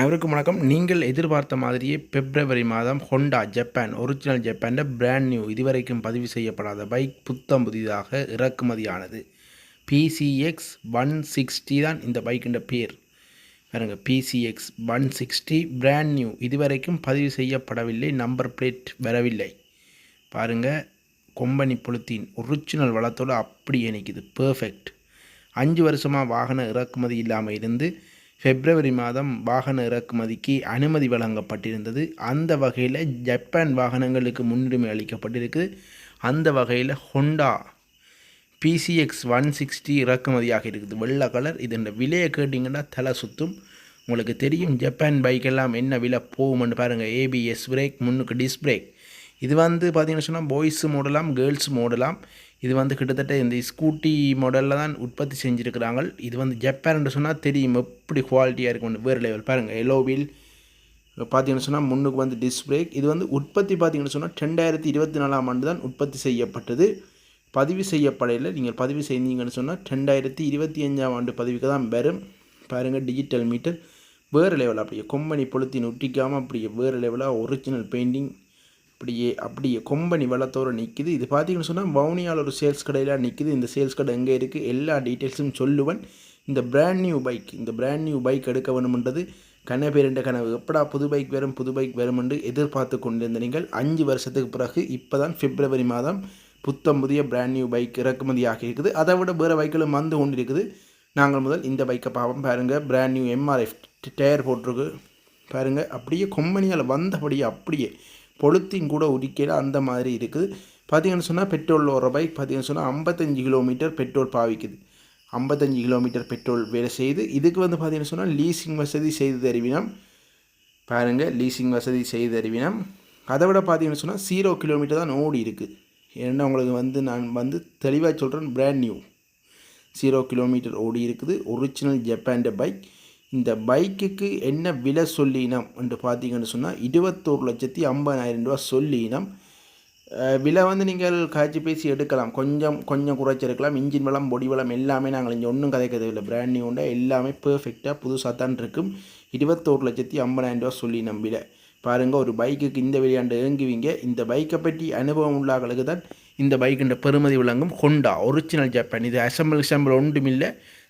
அனைவருக்கும் வணக்கம். நீங்கள் எதிர்பார்த்த மாதிரியே பிப்ரவரி மாதம் ஹோண்டா ஜப்பான் ஒரிஜினல் ஜப்பானில் பிராண்ட் நியூ இதுவரைக்கும் பதிவு செய்யப்படாத பைக் புத்தம் புதிதாக இறக்குமதியானது. பிசிஎக்ஸ் ஒன் சிக்ஸ்டி தான் இந்த பைக்கின்ற பேர். பாருங்க PCX one sixty brand new இதுவரைக்கும் பதிவு செய்யப்படவில்லை நம்பர் பிளேட் வரவில்லை. பாருங்கள் கொம்பனி பொழுத்தின் ஒரிஜினல் வளத்தோடு அப்படியே நிற்கிது பர்ஃபெக்ட் அஞ்சு வருஷமாக வாகன இறக்குமதி இல்லாமல் இருந்து பிப்ரவரி மாதம் வாகன இறக்குமதிக்கு அனுமதி வழங்கப்பட்டிருந்தது. அந்த வகையில் ஜப்பான் வாகனங்களுக்கு முன்னுரிமை அளிக்கப்பட்டிருக்கு. அந்த வகையில் ஹொண்டா பிசிஎக்ஸ் ஒன் சிக்ஸ்டி இறக்குமதியாக இருக்குது. வெள்ளை கலர். இதோட விலையை கேட்டிங்கன்னா தலை சுற்றும் உங்களுக்கு தெரியும் ஜப்பான் பைக்கெல்லாம் என்ன விலை போகும்னு பாருங்கள் ஏபிஎஸ் பிரேக் முன்னுக்கு டிஸ் பிரேக் இது வந்து பார்த்திங்கன்னு சொன்னால் பாய்ஸு மோடலாம் கேர்ள்ஸ் மோடலாம் இது வந்து கிட்டத்தட்ட இந்த ஸ்கூட்டி மாடலில் தான் உற்பத்தி செஞ்சுருக்கிறாங்க. இது வந்து ஜப்பான்னு சொன்னால் தெரியும் எப்படி குவாலிட்டியாக இருக்கும் வேறு லெவல் பாருங்கள் எல்லோ வீல் பார்த்தீங்கன்னு சொன்னால் முன்னுக்கு வந்து டிஸ்க் பிரேக் இது வந்து உற்பத்தி பார்த்தீங்கன்னு சொன்னால் ரெண்டாயிரத்தி இருபத்தி நாலாம் ஆண்டு தான் உற்பத்தி செய்யப்பட்டது. பதிவு செய்யப்படையில் நீங்கள் பதிவு செய்தீங்கன்னு சொன்னால் ரெண்டாயிரத்தி இருபத்தி அஞ்சாம் ஆண்டு பதிவுக்கு தான் வரும். பாருங்கள் டிஜிட்டல் மீட்டர் வேறு லெவல் அப்படியே. கொம்பனி பொழுத்தின் ஒட்டிக்காமல் அப்படியே வேறு லெவலாக ஒரிஜினல் பெயிண்டிங் அப்படியே அப்படியே கொம்பனி வளத்தோடு நிற்கிது இது பார்த்தீங்கன்னு சொன்னால் வவுனியால் ஒரு சேல்ஸ் கடையில் நிற்கிது இந்த சேல்ஸ் கடை எங்கே இருக்குது எல்லா டீட்டெயில்ஸும் சொல்லுவேன். இந்த பிராண்ட் நியூ பைக் இந்த பிராண்ட் நியூ பைக் எடுக்க வேணுமென்றது கனபேரின்ற கனவு. எப்படா புது பைக் வரும் புது பைக் வரும் என்று எதிர்பார்த்து கொண்டிருந்த நீங்கள் அஞ்சு வருஷத்துக்கு பிறகு இப்போ தான் பிப்ரவரி மாதம் புத்தம் புதிய பிராண்ட் நியூ பைக் இறக்குமதி ஆகியிருக்குது. அதை விட வேறு பைக்களும் வந்து கொண்டிருக்குது. நாங்கள் முதல் இந்த பைக்கை பார்ப்போம். பாருங்கள் பிராண்ட் நியூ எம்ஆர்எஃப் டயர் போட்டிருக்கு. பாருங்கள் அப்படியே கொம்பனியால் வந்தபடியே அப்படியே பொழுத்தையும் கூட உரிக்கையில் அந்த மாதிரி இருக்குது. பார்த்தீங்கன்னு சொன்னால் பெட்ரோல் ஒரு பைக் பார்த்தீங்கன்னு சொன்னால் ஐம்பத்தஞ்சு கிலோமீட்டர் பெட்ரோல் பாவிக்குது. ஐம்பத்தஞ்சு கிலோமீட்டர் பெட்ரோல் வேலை செய்து இதுக்கு வந்து பார்த்தீங்கன்னு சொன்னால் லீசிங் வசதி செய்து தருவினம் பாருங்கள் லீசிங் வசதி செய்து தருவினம் அதை விட பார்த்தீங்கன்னு சொன்னால் ஜீரோ கிலோமீட்டர் தான் ஓடி இருக்குது ஏன்னா உங்களுக்கு வந்து நான் வந்து தெளிவாக சொல்கிறேன் பிராண்ட் நியூ ஜீரோ கிலோமீட்டர் ஓடி இருக்குது. ஒரிஜினல் ஜப்பான்ட பைக் இந்த பைக்குக்கு என்ன விலை சொல்லினம் என்று பார்த்தீங்கன்னு சொன்னால் இருபத்தோரு லட்சத்தி ஐம்பதாயிரம் ரூபா சொல்லினம். விலை வந்து நீங்கள் காய்ச்சி பேசி எடுக்கலாம். கொஞ்சம் கொஞ்சம் குறைச்சிருக்கலாம் இன்ஜின் வளம் பொடி வளம் எல்லாமே நாங்கள் இங்கே ஒன்றும் கதைக்கிறது இல்லை பிராண்ட் நியூ உண்டா? எல்லாமே பெர்ஃபெக்டாக புதுசாக தான் இருக்கும். இருபத்தோரு லட்சத்தி ஐம்பதாயிரம் ரூபா சொல்லி நம்பில பாருங்கள் ஒரு பைக்குக்கு இந்த விளையாண்டு இறங்குவீங்க இந்த பைக்கை பற்றி அனுபவம் உள்ளாக்களுக்கு தான் இந்த பைக்குன்ற பெருமதி விளங்கும் ஹொண்டா ஒரிஜினல் ஜப்பான் இது அசம்பிள் அசம்பிள் ஒன்றும் இல்லை.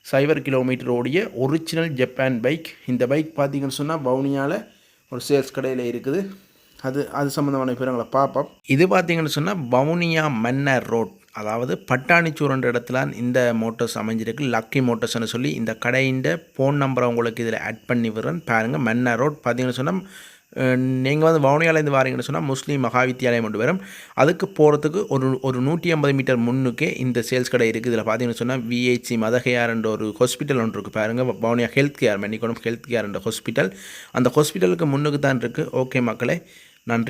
சைபர் கிலோமீட்டர் ஓடிய ஒரிஜினல் ஜப்பான் பைக் இந்த பைக் பார்த்தீங்கன்னு சொன்னால் பவுனியாவில் ஒரு சேல்ஸ் கடையில் இருக்குது. அது அது சம்மந்தமான விவரங்களை பார்ப்போம். இது பார்த்தீங்கன்னு சொன்னால் பவுனியா மன்னர் ரோட். அதாவது பட்டாணிச்சூரன்ற இடத்துல இந்த மோட்டர்ஸ் அமைஞ்சிருக்கு. லக்கி மோட்டர்ஸ்னு சொல்லி இந்த கடையின் ஃபோன் நம்பரை உங்களுக்கு இதில் ஆட் பண்ணி விடுறேன். பாருங்கள் மன்னர் ரோட். பார்த்தீங்கன்னு சொன்னால் நீங்கள் வந்து வவுனியாலேருந்து வாரீங்கன்னு சொன்னால் முஸ்லீம் மகா வித்தியாலயம் கொண்டு வரும். அதுக்கு போகிறதுக்கு ஒரு ஒரு நூற்றி ஐம்பது மீட்டர் முன்னுக்கே இந்த சேல்ஸ் கடை இருக்குது. இதில் பார்த்தீங்கன்னு சொன்னால் விஹெச்சி மதகையார்ன்ற ஒரு ஹாஸ்பிட்டல் ஒன்று இருக்குது பாருங்கள் வவுனியா ஹெல்த் கேர் மெனிக்கோனம் ஹெல்த் கேர்ன்ற ஹாஸ்பிட்டல் அந்த ஹாஸ்பிட்டலுக்கு முன்னுக்கு தான் இருக்குது ஓகே மக்களே நன்றி.